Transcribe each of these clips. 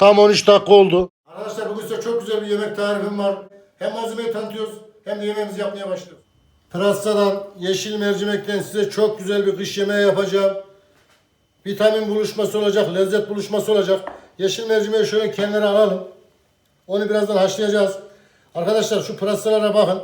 Tam 13 dakika oldu. Arkadaşlar bugün size çok güzel bir yemek tarifim var. Hem malzemeyi tanıtıyoruz hem de yemeğimizi yapmaya başlıyoruz. Pırasadan, yeşil mercimekten size çok güzel bir kış yemeği yapacağım. Vitamin buluşması olacak, lezzet buluşması olacak. Yeşil mercimeği şöyle kenara alalım. Onu birazdan haşlayacağız. Arkadaşlar şu pırasalara bakın.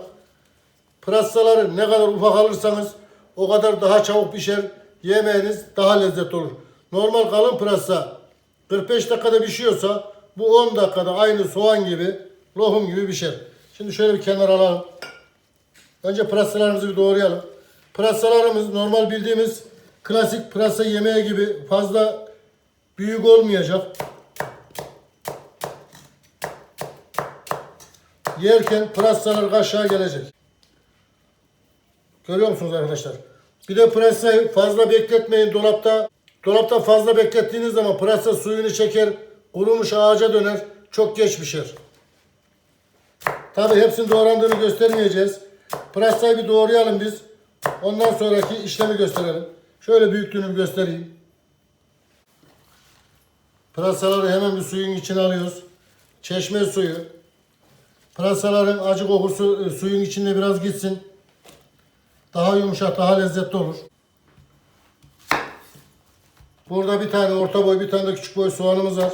Pırasaları ne kadar ufak alırsanız o kadar daha çabuk pişer. Yemeğiniz daha lezzetli olur. Normal kalın pırasa 45 dakikada pişiyorsa bu 10 dakikada aynı soğan gibi lokum gibi pişer. Şimdi şöyle bir kenara alalım. Önce pırasalarımızı bir doğrayalım. Pırasalarımız normal bildiğimiz klasik pırasa yemeği gibi fazla büyük olmayacak. Yerken pırasalar kaşığa gelecek. Görüyor musunuz arkadaşlar? Bir de pırasayı fazla bekletmeyin dolapta. Dolapta fazla beklettiğiniz zaman pırasa suyunu çeker, kurumuş ağaca döner, çok geç pişer. Tabi hepsinin doğrandığını göstermeyeceğiz. Pırasayı bir doğrayalım biz. Ondan sonraki işlemi gösterelim. Şöyle büyüklüğünü göstereyim. Pırasaları hemen bir suyun içine alıyoruz. Çeşme suyu. Pırasaların acı kokusu e, suyun içinde biraz gitsin. Daha yumuşak, daha lezzetli olur. Burada bir tane orta boy, bir tane de küçük boy soğanımız var.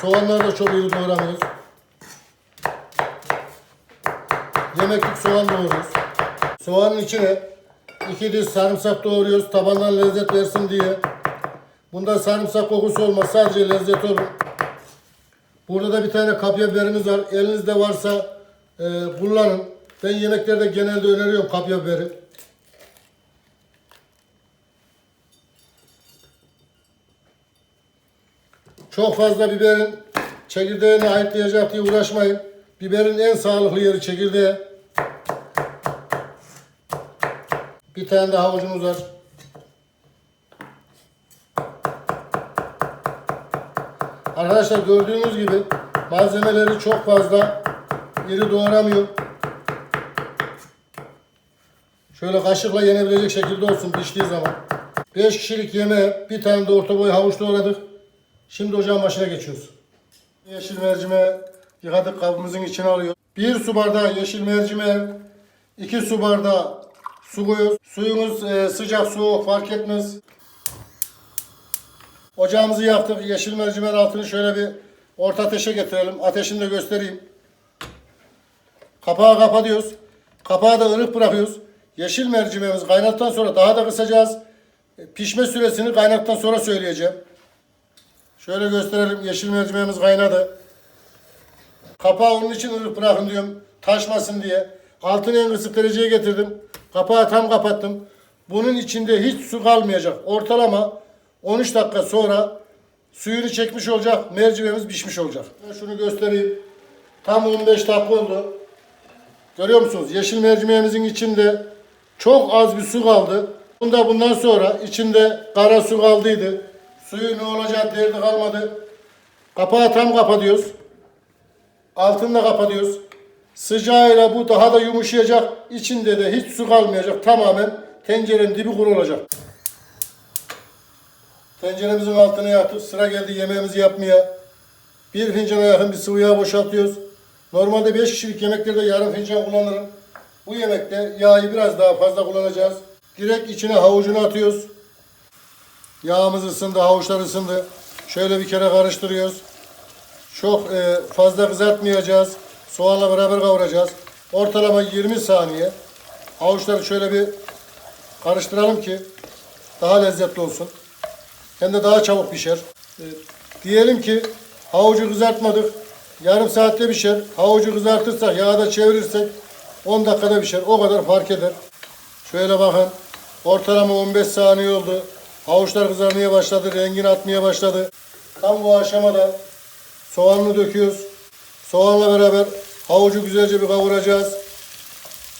Soğanları da çok iyi doğramıyoruz. Yemeklik soğan doğruyoruz. Soğanın içine iki diş sarımsak doğruyoruz. Tabandan lezzet versin diye. Bunda sarımsak kokusu olmaz. Sadece lezzet olur. Burada da bir tane kapya biberimiz var. Elinizde varsa e, kullanın. Ben yemeklerde genelde öneriyorum kapya biberi. Çok fazla biberin çekirdeğini ayıtlayacak diye uğraşmayın. Biberin en sağlıklı yeri çekirdeği. Bir tane de havucumuz var. Arkadaşlar gördüğünüz gibi malzemeleri çok fazla iri doğramıyor. Şöyle kaşıkla yenebilecek şekilde olsun piştiği zaman. 5 kişilik yemeğe bir tane de orta boy havuç doğradık. Şimdi ocağın başına geçiyoruz. Yeşil mercimeği yıkadık kabımızın içine alıyor. 1 su bardağı yeşil mercimeği, 2 su bardağı su koyuyoruz. Suyumuz e, sıcak soğuk fark etmez. Ocağımızı yaktık. Yeşil mercimeğin altını şöyle bir orta ateşe getirelim. Ateşini de göstereyim. Kapağı kapatıyoruz. Kapağı da ılık bırakıyoruz. Yeşil mercimeğimiz kaynattıktan sonra daha da kısacağız. E, Pişme süresini kaynattıktan sonra söyleyeceğim. Şöyle gösterelim. Yeşil mercimeğimiz kaynadı. Kapağı onun için ılık bırakın diyorum. Taşmasın diye. Altını en kısık dereceye getirdim. Kapağı tam kapattım. Bunun içinde hiç su kalmayacak. Ortalama 13 dakika sonra suyunu çekmiş olacak. Mercimeğimiz pişmiş olacak. Ben şunu göstereyim. Tam 15 dakika oldu. Görüyor musunuz? Yeşil mercimeğimizin içinde çok az bir su kaldı. Bunda bundan sonra içinde kara su kaldıydı. Suyu ne olacak derdi kalmadı. Kapağı tam kapatıyoruz. Altını da kapatıyoruz. Sıcağıyla bu daha da yumuşayacak. İçinde de hiç su kalmayacak. Tamamen tencerenin dibi kuru olacak. Tenceremizin altını yaktık. Sıra geldi yemeğimizi yapmaya. Bir fincana yakın bir sıvı yağ boşaltıyoruz. Normalde 5 kişilik yemeklerde yarım fincan kullanırım. Bu yemekte yağı biraz daha fazla kullanacağız. Direkt içine havucunu atıyoruz. Yağımız ısındı, havuçlar ısındı. Şöyle bir kere karıştırıyoruz. Çok e, fazla kızartmayacağız. Soğanla beraber kavuracağız. Ortalama 20 saniye. Havuçları şöyle bir karıştıralım ki daha lezzetli olsun. Hem de daha çabuk pişer. E, diyelim ki havucu kızartmadık. Yarım saatte pişer. Havucu kızartırsak, yağda çevirirsek 10 dakikada pişer. O kadar fark eder. Şöyle bakın. Ortalama 15 saniye oldu. Havuçlar kızarmaya başladı. Rengini atmaya başladı. Tam bu aşamada soğanını döküyoruz. Soğanla beraber havucu güzelce bir kavuracağız.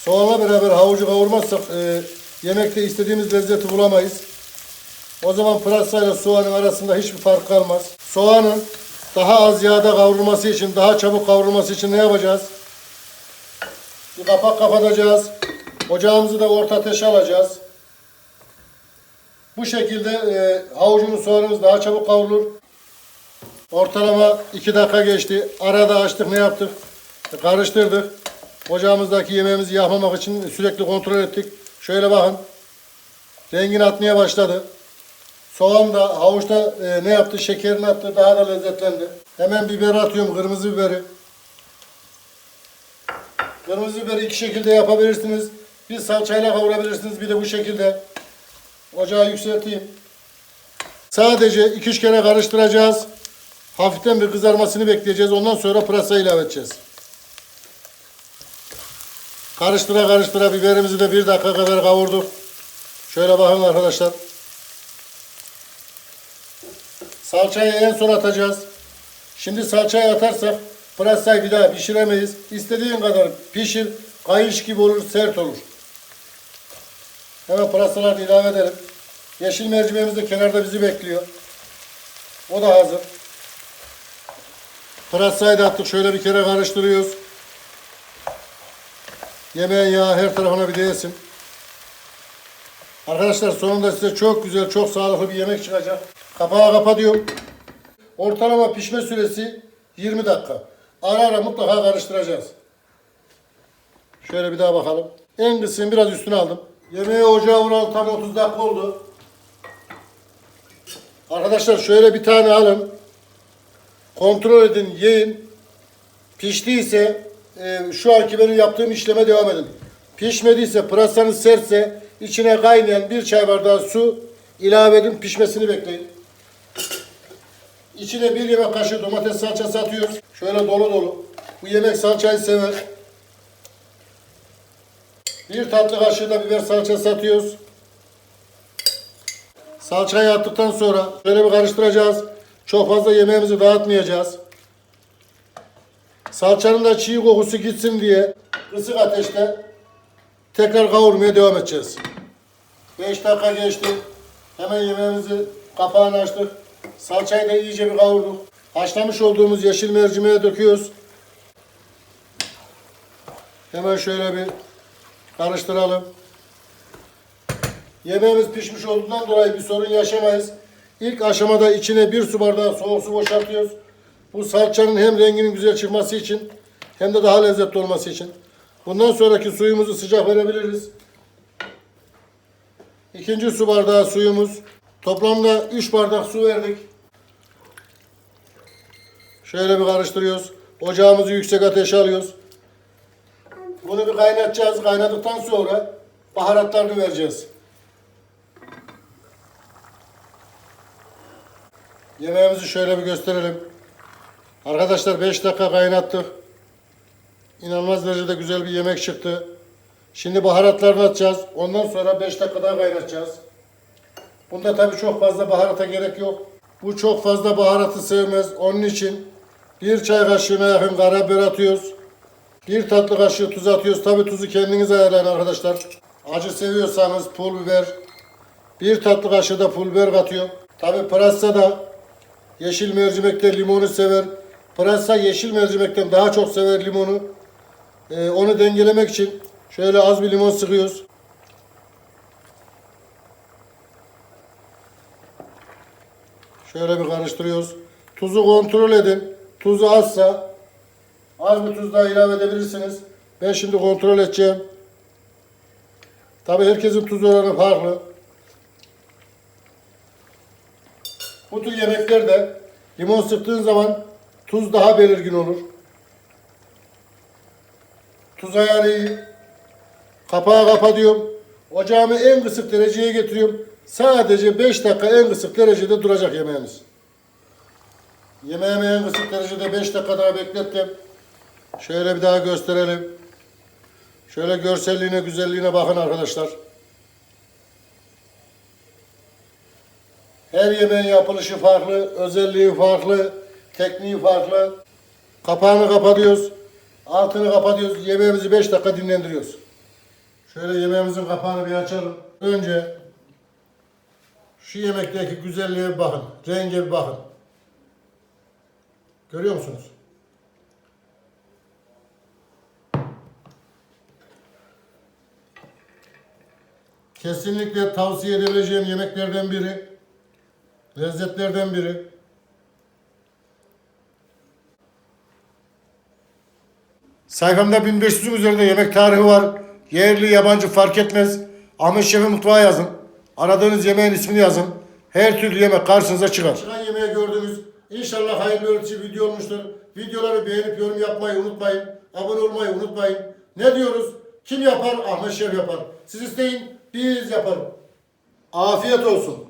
Soğanla beraber havucu kavurmazsak e, yemekte istediğimiz lezzeti bulamayız. O zaman pırasayla soğanın arasında hiçbir fark kalmaz. Soğanın daha az yağda kavrulması için, daha çabuk kavrulması için ne yapacağız? Bir kapak kapatacağız. Ocağımızı da orta ateşe alacağız. Bu şekilde e, havucumuz soğanımız daha çabuk kavrulur. Ortalama 2 dakika geçti. Arada açtık ne yaptık? Karıştırdık. Ocağımızdaki yemeğimizi yapmamak için sürekli kontrol ettik. Şöyle bakın. Rengini atmaya başladı. Soğan da havuçta e, ne yaptı? Şekerini attı. Daha da lezzetlendi. Hemen biber atıyorum. Kırmızı biberi. Kırmızı biberi iki şekilde yapabilirsiniz. Bir salçayla kavurabilirsiniz. Bir de bu şekilde. Ocağı yükselteyim. Sadece 2-3 kere karıştıracağız. Hafiften bir kızarmasını bekleyeceğiz. Ondan sonra pırasa ilave edeceğiz. Karıştıra karıştıra biberimizi de bir dakika kadar kavurduk. Şöyle bakın arkadaşlar. Salçayı en son atacağız. Şimdi salçayı atarsak pırasayı bir daha pişiremeyiz. İstediğin kadar pişir. Kayış gibi olur, sert olur. Hemen pırasalarını ilave edelim. Yeşil mercimeğimiz de kenarda bizi bekliyor. O da hazır. Pırasayı da attık. Şöyle bir kere karıştırıyoruz. Yemeğin yağı her tarafına bir değsin. Arkadaşlar sonunda size çok güzel, çok sağlıklı bir yemek çıkacak. Kapağı kapatıyorum. Ortalama pişme süresi 20 dakika. Ara ara mutlaka karıştıracağız. Şöyle bir daha bakalım. En kısım biraz üstüne aldım. Yemeği ocağa vuralı tam 30 dakika oldu. Arkadaşlar şöyle bir tane alın. Kontrol edin, yiyin. Piştiyse e, şu anki benim yaptığım işleme devam edin. Pişmediyse, pırasanız sertse içine kaynayan bir çay bardağı su ilave edin, pişmesini bekleyin. İçine bir yemek kaşığı domates salçası atıyoruz. Şöyle dolu dolu. Bu yemek salçayı sever. Bir tatlı kaşığı da biber salçası atıyoruz. Salçayı attıktan sonra şöyle bir karıştıracağız. Çok fazla yemeğimizi dağıtmayacağız. Salçanın da çiğ kokusu gitsin diye kısık ateşte tekrar kavurmaya devam edeceğiz. 5 dakika geçti. Hemen yemeğimizi kapağını açtık. Salçayı da iyice bir kavurduk. Haşlamış olduğumuz yeşil mercimeğe döküyoruz. Hemen şöyle bir karıştıralım. Yemeğimiz pişmiş olduğundan dolayı bir sorun yaşamayız. İlk aşamada içine bir su bardağı soğuk su boşaltıyoruz. Bu salçanın hem renginin güzel çıkması için hem de daha lezzetli olması için. Bundan sonraki suyumuzu sıcak verebiliriz. İkinci su bardağı suyumuz. Toplamda 3 bardak su verdik. Şöyle bir karıştırıyoruz. Ocağımızı yüksek ateşe alıyoruz. Bunu bir kaynatacağız. Kaynadıktan sonra baharatlarını vereceğiz. Yemeğimizi şöyle bir gösterelim. Arkadaşlar 5 dakika kaynattık. İnanılmaz derecede güzel bir yemek çıktı. Şimdi baharatlarını atacağız. Ondan sonra 5 dakika daha kaynatacağız. Bunda tabii çok fazla baharata gerek yok. Bu çok fazla baharatı sevmez. Onun için bir çay kaşığına yakın karabiber atıyoruz. Bir tatlı kaşığı tuz atıyoruz. Tabii tuzu kendiniz ayarlayın arkadaşlar. Acı seviyorsanız pul biber. Bir tatlı kaşığı da pul biber katıyor. Tabii pırasa da yeşil mercimekte limonu sever. Pırasa yeşil mercimekten daha çok sever limonu. Ee, onu dengelemek için şöyle az bir limon sıkıyoruz. Şöyle bir karıştırıyoruz. Tuzu kontrol edin. Tuzu azsa az bir tuz daha ilave edebilirsiniz. Ben şimdi kontrol edeceğim. Tabi herkesin tuz oranı farklı. Bu tür yemeklerde limon sıktığın zaman tuz daha belirgin olur. Tuz ayarı iyi. Kapağı kapatıyorum. Ocağımı en kısık dereceye getiriyorum. Sadece 5 dakika en kısık derecede duracak yemeğimiz. Yemeğimi en kısık derecede 5 dakika daha beklettim. Şöyle bir daha gösterelim. Şöyle görselliğine, güzelliğine bakın arkadaşlar. Her yemeğin yapılışı farklı, özelliği farklı, tekniği farklı. Kapağını kapatıyoruz. Altını kapatıyoruz. Yemeğimizi 5 dakika dinlendiriyoruz. Şöyle yemeğimizin kapağını bir açalım. Önce şu yemekteki güzelliğe bakın. Renge bir bakın. Görüyor musunuz? Kesinlikle tavsiye edebileceğim yemeklerden biri. Lezzetlerden biri. Sayfamda 1500'ün üzerinde yemek tarihi var. Yerli yabancı fark etmez. Ahmet Şef'in mutfağı yazın. Aradığınız yemeğin ismini yazın. Her türlü yemek karşınıza çıkar. Çıkan yemeği gördünüz. İnşallah hayırlı ölçü video olmuştur. Videoları beğenip yorum yapmayı unutmayın. Abone olmayı unutmayın. Ne diyoruz? Kim yapar? Ahmet Şef yapar. Siz isteyin, biz yaparız. Afiyet olsun.